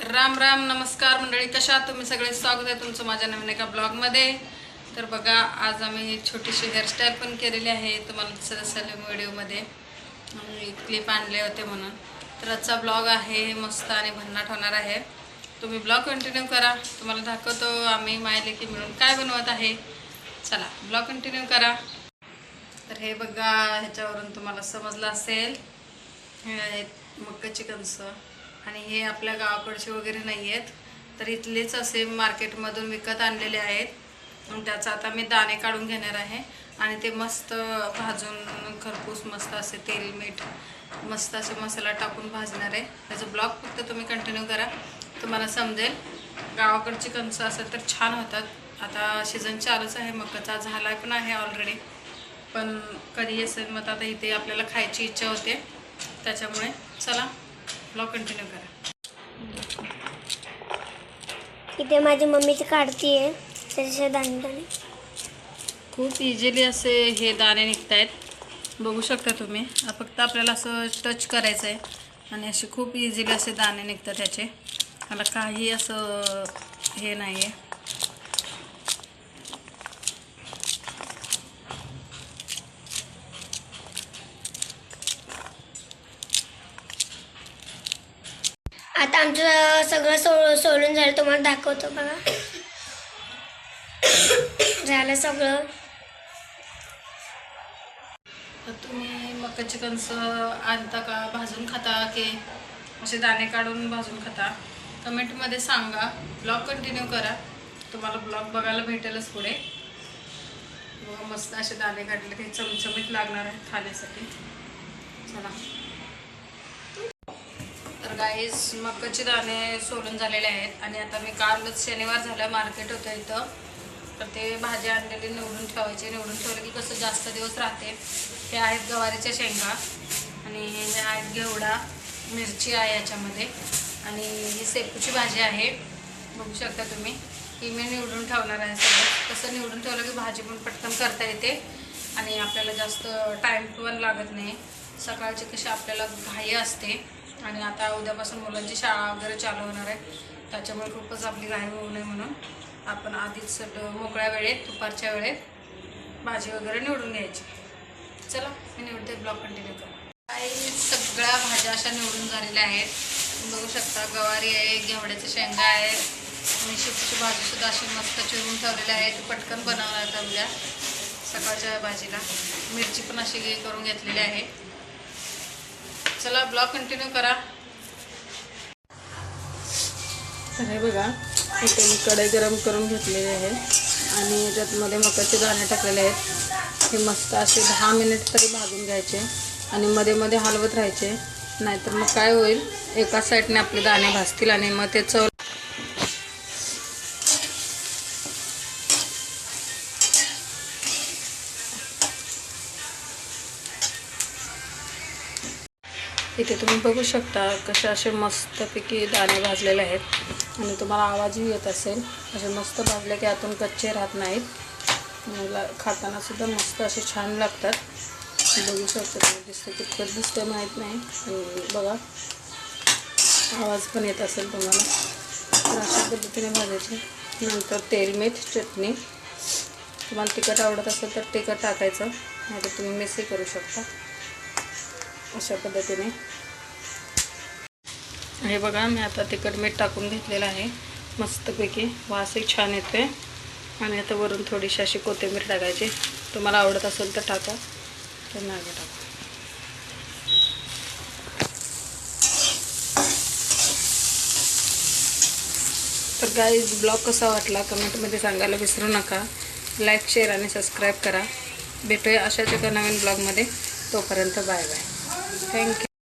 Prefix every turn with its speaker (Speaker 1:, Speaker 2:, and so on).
Speaker 1: राम राम नमस्कार मंडळी कशा तुम्ही? सगळे स्वागत आहे तुमचं माझ्या नवीन एका ब्लॉगमध्ये. तर बघा आज आम्ही छोटीशी हेअरस्टाईल पण केलेली आहे तुम्हाला दिसत असेल व्हिडिओमध्ये. क्लिप आणले होते म्हणून. तर आजचा ब्लॉग आहे मस्त आणि भन्नाट होणार आहे. तुम्ही ब्लॉग कंटिन्यू करा. तुम्हाला दाखवतो आम्ही मायले की मिळून काय बनवत आहे. चला ब्लॉग कंटिन्यू करा. तर हे बघा ह्याच्यावरून तुम्हाला समजलं असेल. हे आहेत मक्काची कणसं आणि हे आपल्या गावाकडचे वगैरे नाही आहेत तर इथलेच असे मार्केटमधून विकत आणलेले आहेत. त्याचं त्याचा आता मी दाणे काढून घेणार आहे. आणि ते मस्त भाजून खरपूस मस्त असे तेल मीठ मस्त असे मसाला टाकून भाजणार आहे. त्याचं ब्लॉग फक्त तुम्ही कंटिन्यू करा. तुम्हाला समजेल. गावाकडची कणसं असेल तर छान होतात. आता सीझन चालूच आहे. मकाचा झाला पण आहे ऑलरेडी पण कधी असेल मग आता इथे आपल्याला खायची इच्छा होते. त्याच्यामुळे चला. ब्लॉग कंटिन्यू करा.
Speaker 2: इथे माझी मम्मीची काढती आहे. त्याच्या दाणे दाणे.
Speaker 1: खूप इझिली असे हे दाणे निघत आहेत बघू शकता तुम्ही. फक्त आपल्याला असं टच करायचं आहे आणि असे खूप इझिली असे दाणे निघतात त्याचे. मला काही असं हे नाही आहे
Speaker 2: आता आमचं सगळं सोड सोडून झालं तुम्हाला दाखवतो बघा. झालं सगळं.
Speaker 1: तर तुम्ही मकाची चिकनचं आणता का? भाजून खाता की असे दाणे काढून भाजून खाता? कमेंटमध्ये सांगा. ब्लॉग कंटिन्यू करा. तुम्हाला ब्लॉग बघायला भेटेलच पुढे. मस्त असे दाणे काढले ते चमचमीत लागणार आहेत खाण्यासाठी. चला. गाईस मक्काचे दाणे सोलून झालेले आहेत. आणि आता मी कालच शनिवार झालं मार्केट होतं इथं. तर ते भाजी आणलेली निवडून ठेवायचे. निवडून ठेवलं की कसं जास्त दिवस राहते. हे आहेत गवारीच्या शेंगा. आणि हे आहेत घेवडा मिरची आहे याच्यामध्ये. आणि ही शेपूची भाजी आहे. बघू शकता तुम्ही. ही मी निवडून ठेवणार आहे सगळं. कसं निवडून ठेवलं की भाजी पण पटकन करता येते. आणि आपल्याला जास्त टाईम पण लागत नाही. सकाळची कशी आपल्याला घाई असते. आणि आता उद्यापासून मुलांची शाळा वगैरे चालू होणार आहे. त्याच्यामुळे खूपच आपली घाई होऊ नये म्हणून आपण आधीच मोकळ्या वेळेत दुपारच्या वेळेत भाजी वगैरे निवडून घ्यायची. चला मी निवडते ब्लॉग कंटिन्यू करू. काही सगळ्या भाज्या अशा निवडून झालेल्या आहेत. तुम्ही बघू शकता गवारी आहे घेवड्याच्या शेंगा आहे. आणि शेपूची भाजीसुद्धा अशी मस्त चिरून ठेवलेली आहे. ती पटकन बनवणार आहे उद्या सकाळच्या भाजीला. मिरची पण अशी करून घेतलेली आहे. चला ब्लॉग कंटिन्यू करा. तर हे बघा इथे मी कढई गरम करून घेतलेली आहे आणि याच्यातमध्ये मकाचे दाणे टाकलेले आहेत. हे मस्त असे दहा मिनिट तरी भाजून घ्यायचे आणि मध्ये मध्ये हलवत राहायचे. नाहीतर मग काय होईल? एका साईडने आपले दाणे भाजतील आणि मग ते चव इथे तुम्ही बघू शकता कसे असे मस्तपैकी दाणे भाजलेले आहेत. आणि तुम्हाला आवाजही येत असेल. असे मस्त भाजले की आतून कच्चे राहत नाहीत. मला खातानासुद्धा मस्त असे छान लागतात. बघू शकता तुम्ही दिसतं कितपत दिसतं माहीत नाही. बघा आवाज पण येत असेल तुम्हाला. तर अशा पद्धतीने भाजायचे. नंतर तेल मीठ चटणी. तुम्हाला तिखट आवडत असेल तर तिखट टाकायचं. नाही तर तुम्ही मिसही करू शकता. अशा पद्धतीने. हे बघा मी आता तिखट मीठ टाकून घेतलेलं आहे. मस्तपैकी वासही छान येते आणि आता वरून थोडीशी अशी कोथिंबीर टाकायची. तुम्हाला आवडत असेल तर टाका तर मागे टाका. तर गाईज ब्लॉग कसा वाटला कमेंटमध्ये सांगायला विसरू नका. लाईक शेअर आणि सबस्क्राईब करा. भेटूया अशाच एका नवीन ब्लॉगमध्ये तोपर्यंत बाय बाय Thank you.